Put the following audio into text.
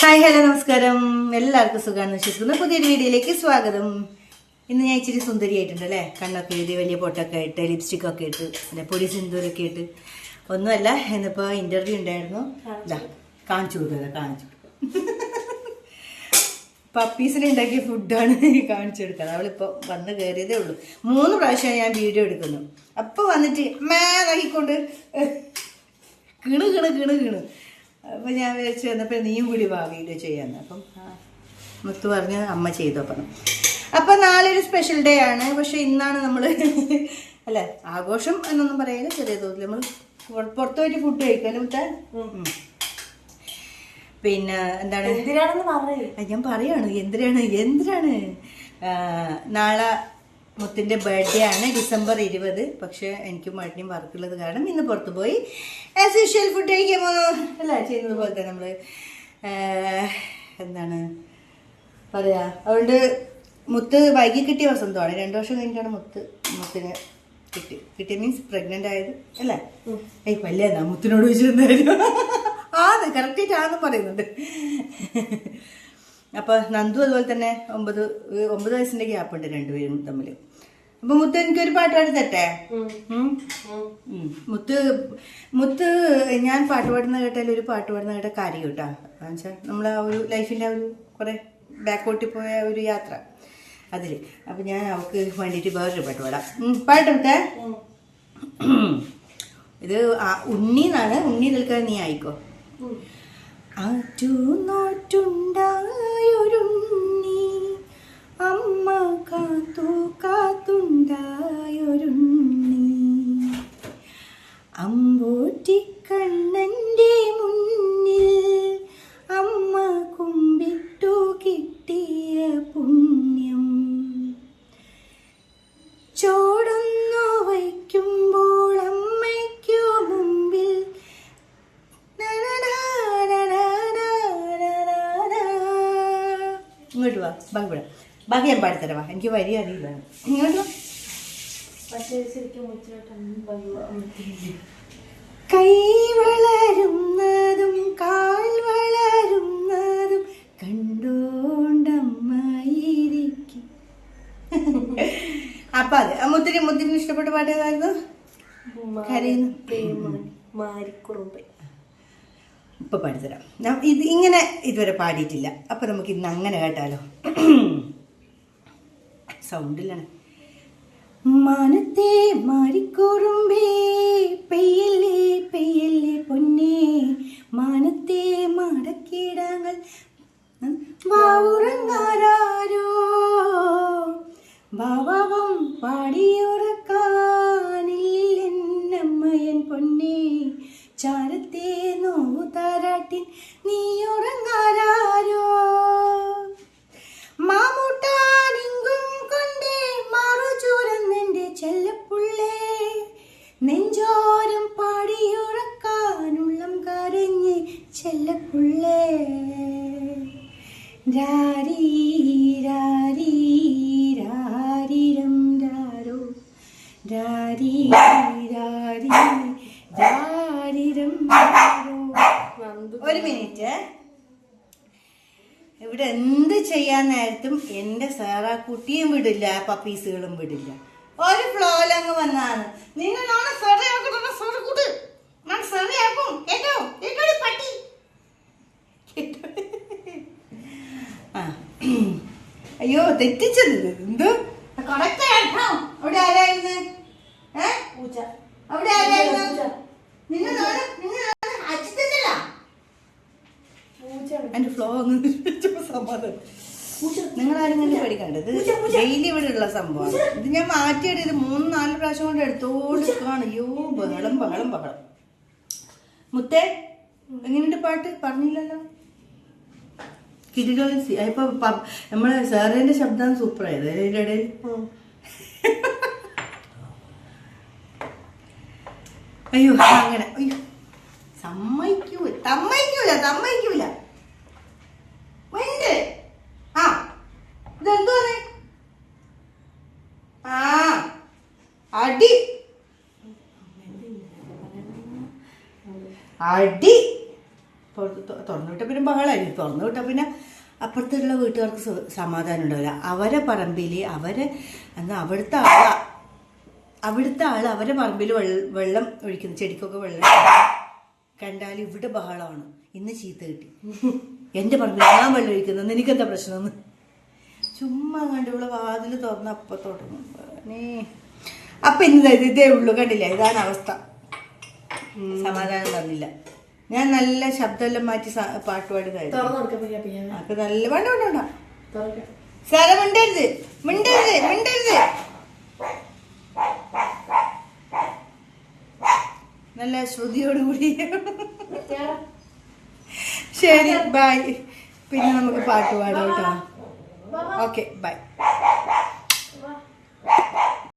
Hi hello നമസ്കാരം. എല്ലാവർക്കും സുഖമാണെന്ന് വിശ്വസിക്കുന്നു. പുതിയൊരു വീഡിയോയിലേക്ക് സ്വാഗതം. ഇന്ന് ഞാൻ ഇച്ചിരി സുന്ദരിയായിട്ടുണ്ട് അല്ലേ? കണ്ണൊക്കെ എഴുതി വലിയ പൊട്ടൊക്കെ ഇട്ട് ലിപ്സ്റ്റിക് ഒക്കെ ഇട്ട് അല്ലെ പൊടി സിന്ദൂരൊക്കെ ഇട്ട്. ഒന്നുമല്ല ഇന്നിപ്പോൾ ഇന്റർവ്യൂ ഉണ്ടായിരുന്നു. ഇതാ കാണിച്ചു കൊടുക്കുക കാണിച്ചു പപ്പീസിന് ഉണ്ടാക്കിയ ഫുഡാണ് കാണിച്ചു കൊടുക്കുന്നത് അവളിപ്പോൾ വന്ന് കയറിയതേ ഉള്ളൂ. മൂന്ന് പ്രാവശ്യം ഞാൻ വീഡിയോ എടുക്കുന്നു. അപ്പോൾ വന്നിട്ട് മേ നോക്കിക്കൊണ്ട് കിണു കിണു കിണു കിണു. അപ്പം ഞാൻ വിചാരിച്ചു വന്നപ്പോൾ നീയും കൂടി വാ വീഡിയോ ചെയ്യാന്ന്. അപ്പം മുത്തു പറഞ്ഞ് അമ്മ ചെയ്തു പറഞ്ഞു അപ്പം നാളെ ഒരു സ്പെഷ്യൽ ഡേ ആണ്. പക്ഷെ ഇന്നാണ് നമ്മൾ അല്ല ആഘോഷം എന്നൊന്നും പറയുന്നത് ചെറിയ തോതിൽ നമ്മൾ പുറത്തു പോയിട്ട് ഫുഡ് കഴിക്കാനും മുത്ത? പിന്നെ എന്താണ്? എന്തിനാണെന്ന് പറയൂ ഞാൻ പറയാണ് എന്തിനാണ് എന്തിനാണ്? നാളെ മുത്തിന്റെ ബർത്ത്ഡേ ആണ് ഡിസംബർ ഇരുപത്. പക്ഷേ എനിക്ക് മഴയും വർക്കുള്ളത് കാരണം ഇന്ന് പുറത്ത് പോയി. ആസ് യൂഷ്വൽ ഫുഡ് കഴിക്കാൻ പോകുന്നു അല്ല ചെയ്യുന്നത് പോലെ തന്നെ നമ്മൾ എന്താണ് പറയാ? അതുകൊണ്ട് മുത്ത് വൈകി കിട്ടിയ വസന്തമാണ്. രണ്ടു വർഷം കഴിഞ്ഞിട്ടാണ് മുത്ത് മുത്തിന് കിട്ടി. കിട്ടിയ മീൻസ് പ്രഗ്നന്റ് ആയത്. അല്ലേ? ഏയ് വല്ല മുത്തിനോട് ചോദിച്ചിരുന്നായിരുന്നു. ആന്ന് കറക്റ്റായിട്ട് ആന്നും പറയുന്നുണ്ട്. അപ്പോൾ നന്ദു അതുപോലെ തന്നെ ഒമ്പത് ഒമ്പത് വയസ്സിന്റെ ഗ്യാപ്പ് ഉണ്ട് രണ്ടുപേരും തമ്മിൽ അപ്പൊ മുത്ത് എനിക്കൊരു പാട്ട് പാടി തട്ടെ. മുത്ത് മുത്ത് ഞാൻ പാട്ട് പാടുന്ന കേട്ടാൽ ഒരു പാട്ട് പാടുന്ന കേട്ട കാര്യം കേട്ടാ. വെച്ചാൽ നമ്മൾ ആ ഒരു ലൈഫിന്റെ ഒരു കുറേ ബാക്കോട്ടിൽ പോയ ഒരു യാത്ര അതിൽ അപ്പൊ ഞാൻ അവൾക്ക് വേണ്ടിട്ട് വേറൊരു പാട്ട് പാടാം. പാട്ട് പാട്ടെടുത്തേ ഇത് ആ- ഉണ്ണി എന്നാണ് ഉണ്ണി നിൽക്കാൻ നീ ആയിക്കോ. ആറ്റുനോറ്റുണ്ടായൊരുണ്ണി വാ ബാക്കി വിടാം. ബാക്കി ഞാൻ പാടിത്തരവാ എനിക്ക് വരി അറിയില്ല. ഇങ്ങോട്ട് കൈ വളരുന്നതും കാൽ വളരുന്നതും കണ്ടോണ്ടമ്മായിരിക്കും. അപ്പൊ അത് മുത്തിരി മുത്തിരി ഇഷ്ടപ്പെട്ട പാട്ട് ഏതായിരുന്നു? കരയുന്നു. മാരിക്കുറുമ്പ് ഇപ്പൊ പാടിത്തരാം ഇത് ഇങ്ങനെ ഇതുവരെ പാടിയിട്ടില്ല. അപ്പൊ നമുക്ക് ഇന്ന് അങ്ങനെ കേട്ടാലോ? സൗണ്ടിലാണ്. മാനത്തെ മാറിക്കോറുമ്പേ പെയ്യല്ലേ ചെല്ലപ്പുള്ളേ രാരീ രാരീ രാരിരം രാരോ. രാരീ രാരീ രാരിരം രാരോ. ഒരു മിനിറ്റ്. ഇവിടെ എന്ത് ചെയ്യാൻ നേരത്തും എന്റെ സാറാ കുട്ടിയും വിടില്ല പപ്പീസുകളും വിടില്ല. ഒരു ഫ്ലോയിലങ്ങ് വന്നാണ്. നിങ്ങൾ നാളെ സെറി കൂട്ട്. നാളെ സെറിയാക്കും കേട്ടോ? പട്ടി കേട്ടോ? ആ. അയ്യോ തെറ്റിച്ചത്. എന്ത്? കറക്റ്റ് കേട്ടോ അവിടെ ആരായിരുന്നു? ഏ? ആരായിരുന്നു? ഫ്ലോ അങ്ങ് സമാധാനം. പഠിക്കണ്ടത് ഡെയിലി ഇവിടെ ഉള്ള സംഭവമാണ് ഇത് ഞാൻ മാറ്റിയിട്ട് ഇത് മൂന്ന് നാല് പ്രാവശ്യം കൊണ്ട് എടുത്തോണ്ട് നിൽക്കുകയാണ് അയ്യോ ബഹളം ബഹളം ബഹളം. മുത്തേ എങ്ങനെയുണ്ട് പാട്ട്? പറഞ്ഞില്ലല്ലോ. കിരികളി ഇപ്പൊ പ- നമ്മളെ സാറിന്റെ ശബ്ദം സൂപ്പർ ആയത് അതിന്റെ ഇടയിൽ അയ്യോ അങ്ങനെ. അയ്യോ. സമ്മതിക്കൂല. സമ്മതിക്കൂല. സമ്മതിക്കൂല. ഉണ്ട് ആ. ഇതെന്തോന്ന് ആ. അടി. അടി. തുറന്നു വിട്ട പിന്നെ ബഹളായി. തുറന്നു വിട്ട പിന്നെ അപ്പുറത്തുള്ള വീട്ടുകാർക്ക് സമാധാനം ഉണ്ടാവില്ല. അവരെ പറമ്പിൽ അവരെ എന്നാൽ അവിടുത്തെ ആളാ അവിടുത്തെ ആൾ അവരെ പറമ്പിൽ വെള്ളം വെള്ളം ഒഴിക്കുന്നു. ചെടിക്കൊക്കെ വെള്ളം കണ്ടാൽ ഇവിടെ ബഹളമാണ്. ഇന്ന് ചീത്ത കിട്ടി. എന്റെ പറമ്പിൽ ഞാൻ വെള്ളം ഒഴിക്കുന്നത് എനിക്കെന്താ പ്രശ്നമെന്ന്? ചുമ്മാ കണ്ട് ഇവിടെ വാതിൽ തുറന്ന് അപ്പം തുടങ്ങും. അപ്പം ഇന്ന് ഇതേ ഉള്ളൂ. കണ്ടില്ല? ഇതാണ് അവസ്ഥ. സമാധാനം തന്നില്ല. ഞാൻ നല്ല ശബ്ദമെല്ലാം മാറ്റി പാട്ട് പാടുന്നതായിരുന്നു. നല്ല വേണ്ട വേണ്ട വേണ്ട. തുറക്കാം. സാറ മിണ്ടരുത്. മിണ്ടരുത് മിണ്ടരുത്. നല്ല ശ്രുതിയോടുകൂടി ശരി ബൈ. പിന്നെ നമുക്ക് പാട്ട് പാടാം കേട്ടോ. Okay bye.